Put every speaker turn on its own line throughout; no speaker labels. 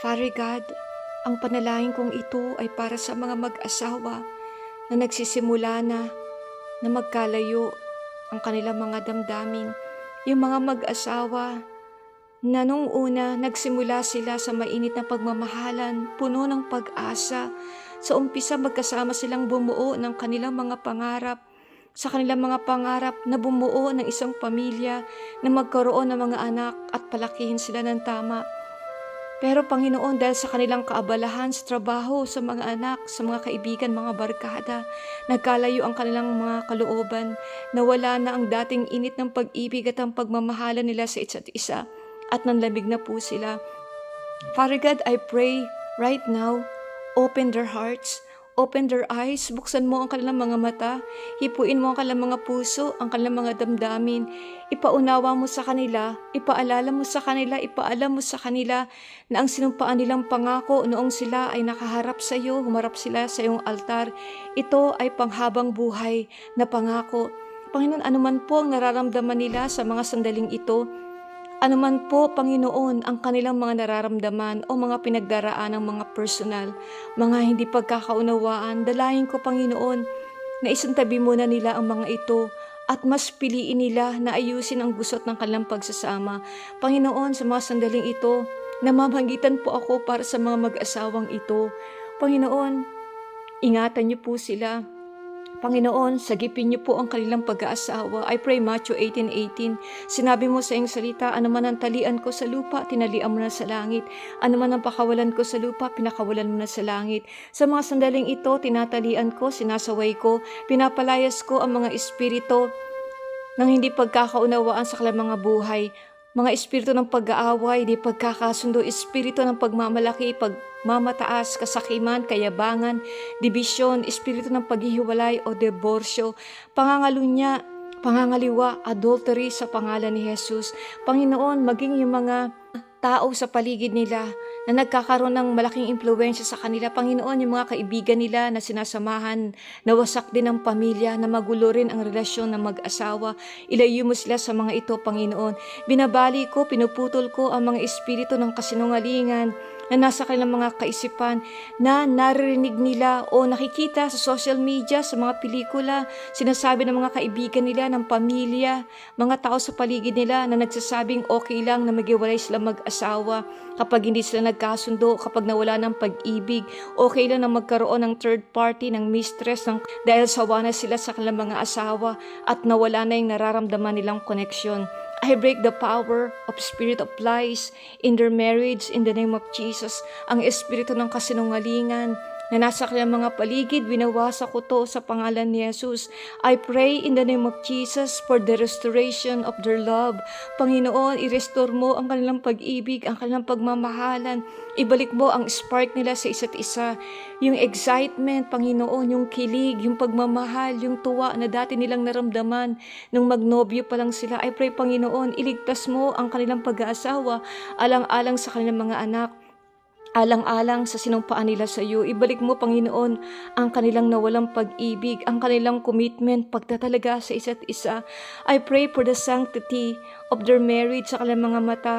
Father God, ang panalangin kong ito ay para sa mga mag-asawa na nagsisimula na na magkalayo ang kanilang mga damdamin. Yung mga mag-asawa na nung una nagsimula sila sa mainit na pagmamahalan, puno ng pag-asa. Sa umpisa magkasama silang bumuo ng kanilang mga pangarap, sa kanilang mga pangarap na bumuo ng isang pamilya na magkaroon ng mga anak at palakihin sila ng tama. Pero Panginoon, dahil sa kanilang kaabalahan sa trabaho, sa mga anak, sa mga kaibigan, mga barkada, nagkalayo ang kanilang mga kalooban, nawala na ang dating init ng pag-ibig at ang pagmamahalan nila sa isa't isa, at nanlamig na po sila. Father God, I pray right now, open their hearts, open their eyes, buksan mo ang kanilang mga mata, hipuin mo ang kanilang mga puso, ang kanilang mga damdamin, ipaunawa mo sa kanila, ipaalala mo sa kanila, ipaalam mo sa kanila na ang sinumpaan nilang pangako noong sila ay nakaharap sa iyo, humarap sila sa iyong altar, ito ay panghabang buhay na pangako. Panginoon, anuman po ang nararamdaman nila sa mga sandaling ito, Anuman po, Panginoon, ang kanilang mga nararamdaman o mga pinagdaraan ng mga personal, mga hindi pagkakaunawaan, dalahin ko, Panginoon, na isantabi muna nila ang mga ito at mas piliin nila na ayusin ang gusot ng kanilang pagsasama. Panginoon, sa mga sandaling ito, namamagitan po ako para sa mga mag-asawang ito. Panginoon, ingatan niyo po sila. Panginoon, sagipin niyo po ang kanilang pag-aasawa. I pray Matthew 18:18. Sinabi mo sa iyong salita, ano man ang talian ko sa lupa, tinalian mo na sa langit. Ano man ang pakawalan ko sa lupa, pinakawalan mo na sa langit. Sa mga sandaling ito, tinatalian ko, sinasaway ko, pinapalayas ko ang mga espiritu ng hindi pagkakaunawaan sa kanilang mga buhay. Mga espiritu ng pag-aaway, di pagkakasundo, espiritu ng pagmamalaki, pagmamataas, kasakiman, kayabangan, dibisyon, espiritu ng paghihiwalay o diborsyo, pangangalunya, pangangaliwa, adultery sa pangalan ni Jesus. Panginoon, maging yung mga tao sa paligid nila na nagkakaroon ng malaking impluensya sa kanila. Panginoon, yung mga kaibigan nila na sinasamahan, nawasak din ang pamilya, na magulo rin ang relasyon ng mag-asawa. Ilayo mo sila sa mga ito, Panginoon. Binabali ko, pinuputol ko ang mga espiritu ng kasinungalingan, na nasa kanilang mga kaisipan na naririnig nila o nakikita sa social media, sa mga pelikula, sinasabi ng mga kaibigan nila, ng pamilya, mga tao sa paligid nila na nagsasabing okay lang na magiwalay sila mag-asawa kapag hindi sila nagkasundo, kapag nawala ng pag-ibig, okay lang na magkaroon ng third party, ng mistress, ng, dahil sawa na sila sa kanilang mga asawa at nawala na yung nararamdaman nilang connection. I break the power of spirit of lies in their marriage in the name of Jesus. Ang espiritu ng kasinungalingan na nasa kanilang mga paligid, binawasa ko to sa pangalan ni Jesus. I pray in the name of Jesus for the restoration of their love. Panginoon, i-restore mo ang kanilang pag-ibig, ang kanilang pagmamahalan. Ibalik mo ang spark nila sa isa't isa. Yung excitement, Panginoon, yung kilig, yung pagmamahal, yung tuwa na dati nilang naramdaman nung magnobyo pa lang sila. I pray, Panginoon, iligtas mo ang kanilang pag-aasawa, alang-alang sa kanilang mga anak alang-alang sa sinumpaan nila sa iyo. Ibalik mo, Panginoon, ang kanilang nawalang pag-ibig, ang kanilang commitment, pagtatalaga sa isa't isa. I pray for the sanctity of their marriage sa kanilang mga mata.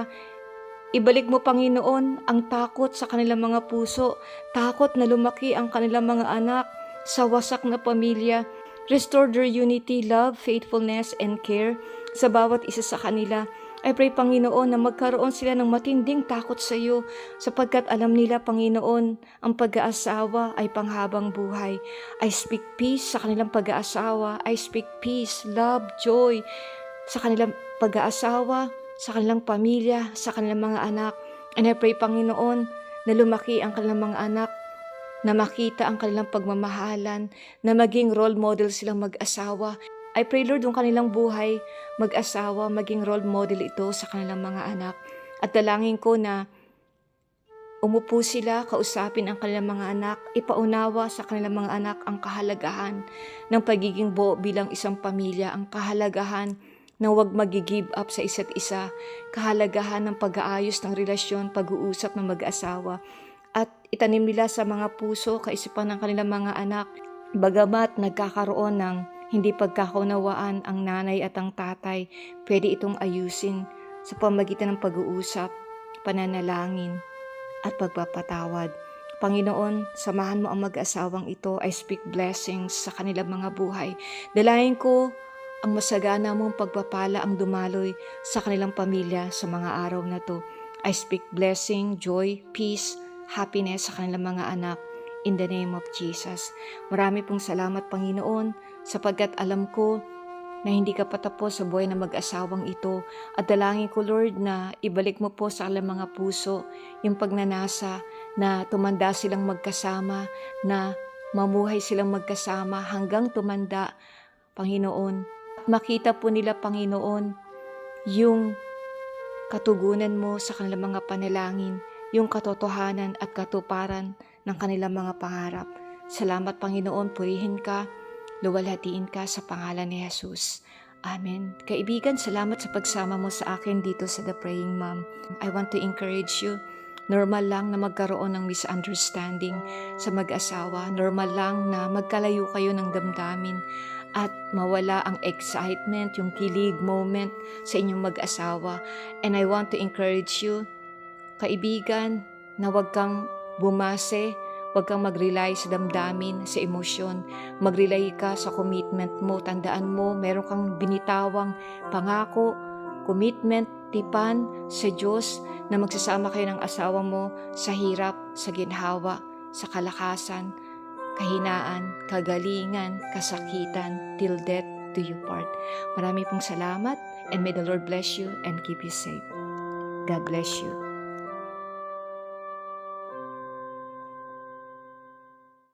Ibalik mo, Panginoon, ang takot sa kanilang mga puso, takot na lumaki ang kanilang mga anak sa wasak na pamilya. Restore their unity, love, faithfulness, and care sa bawat isa sa kanila. I pray, Panginoon, na magkaroon sila ng matinding takot sa iyo sapagkat alam nila, Panginoon, ang pag-aasawa ay panghabang buhay. I speak peace sa kanilang pag-aasawa. I speak peace, love, joy sa kanilang pag-aasawa, sa kanilang pamilya, sa kanilang mga anak. And I pray, Panginoon, na lumaki ang kanilang mga anak na makita ang kanilang pagmamahalan, na maging role model silang mag-asawa. I pray, Lord, yung kanilang buhay, mag-asawa, maging role model ito sa kanilang mga anak. At dalangin ko na umupo sila, kausapin ang kanilang mga anak, ipaunawa sa kanilang mga anak ang kahalagahan ng pagiging buo bilang isang pamilya, ang kahalagahan na huwag mag-give up sa isa't isa, kahalagahan ng pag-aayos ng relasyon, pag-uusap ng mag-asawa, at itanim nila sa mga puso, kaisipan ng kanilang mga anak, bagamat nagkakaroon ng hindi pagkakaunawaan ang nanay at ang tatay, pwede itong ayusin sa pamagitan ng pag-uusap, pananalangin, at pagpapatawad. Panginoon, samahan mo ang mag-asawang ito. I speak blessings sa kanilang mga buhay. Dalayan ko ang masagana mong pagpapala ang dumaloy sa kanilang pamilya sa mga araw na to. I speak blessing, joy, peace, happiness sa kanilang mga anak in the name of Jesus. Marami pong salamat Panginoon sapagkat alam ko na hindi ka patapos sa buhay ng mag-asawang ito at dalangin ko Lord na ibalik mo po sa kanilang mga puso yung pagnanasa na tumanda silang magkasama, na mamuhay silang magkasama hanggang tumanda, Panginoon. At makita po nila, Panginoon, yung katugunan mo sa kanilang mga panalangin, yung katotohanan at katuparan ng kanilang mga pangarap. Salamat, Panginoon, purihin ka, luwalhatiin ka sa pangalan ni Jesus. Amen. Kaibigan, salamat sa pagsama mo sa akin dito sa The Praying Mom. I want to encourage you. Normal lang na magkaroon ng misunderstanding sa mag-asawa. Normal lang na magkalayo kayo ng damdamin at mawala ang excitement, yung kilig moment sa inyong mag-asawa. And I want to encourage you, kaibigan, na huwag kang bumase, huwag kang mag-rely sa damdamin, sa emosyon. Mag-rely ka sa commitment mo. Tandaan mo, meron kang binitawang pangako, commitment, tipan sa Diyos na magsasama kayo ng asawa mo sa hirap, sa ginhawa, sa kalakasan, kahinaan, kagalingan, kasakitan, till death do you part. Marami pong salamat and may the Lord bless you and keep you safe. God bless you.